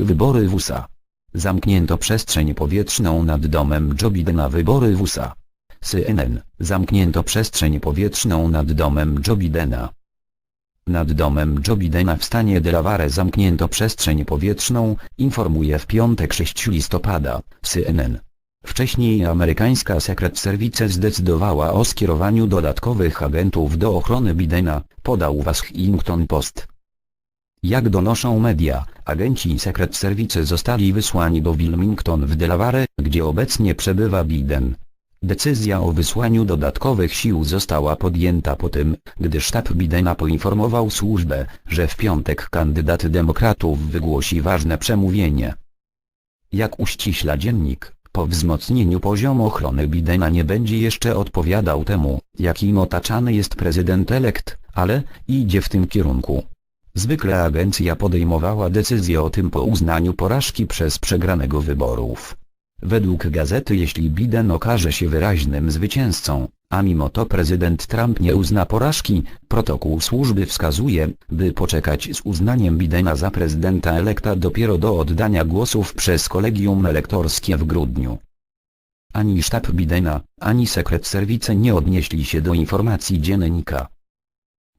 Wybory w USA. Zamknięto przestrzeń powietrzną nad domem Joe Bidena. Wybory w USA. CNN. Zamknięto przestrzeń powietrzną nad domem Joe Bidena. Nad domem Joe Bidena w stanie Delaware zamknięto przestrzeń powietrzną, informuje w piątek 6 listopada, CNN. Wcześniej amerykańska Secret Service zdecydowała o skierowaniu dodatkowych agentów do ochrony Bidena, podał Washington Post. Jak donoszą media, agenci Secret Service zostali wysłani do Wilmington w Delaware, gdzie obecnie przebywa Biden. Decyzja o wysłaniu dodatkowych sił została podjęta po tym, gdy sztab Bidena poinformował służbę, że w piątek kandydat demokratów wygłosi ważne przemówienie. Jak uściśla dziennik, po wzmocnieniu poziomu ochrony Bidena nie będzie jeszcze odpowiadał temu, jakim otaczany jest prezydent elekt, ale idzie w tym kierunku. Zwykle agencja podejmowała decyzję o tym po uznaniu porażki przez przegranego wyborów. Według gazety jeśli Biden okaże się wyraźnym zwycięzcą, a mimo to prezydent Trump nie uzna porażki, protokół służby wskazuje, by poczekać z uznaniem Bidena za prezydenta elekta dopiero do oddania głosów przez kolegium elektorskie w grudniu. Ani sztab Bidena, ani sekret Service nie odnieśli się do informacji dziennika.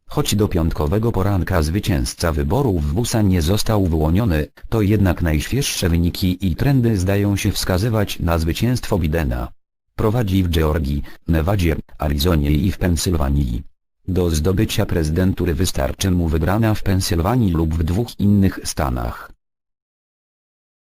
Choć do piątkowego poranka zwycięzca wyborów w USA nie został wyłoniony, to jednak najświeższe wyniki i trendy zdają się wskazywać na zwycięstwo Bidena. Prowadzi w Georgii, Nevadzie, Arizonie i w Pensylwanii. Do zdobycia prezydentury wystarczy mu wygrana w Pensylwanii lub w dwóch innych stanach.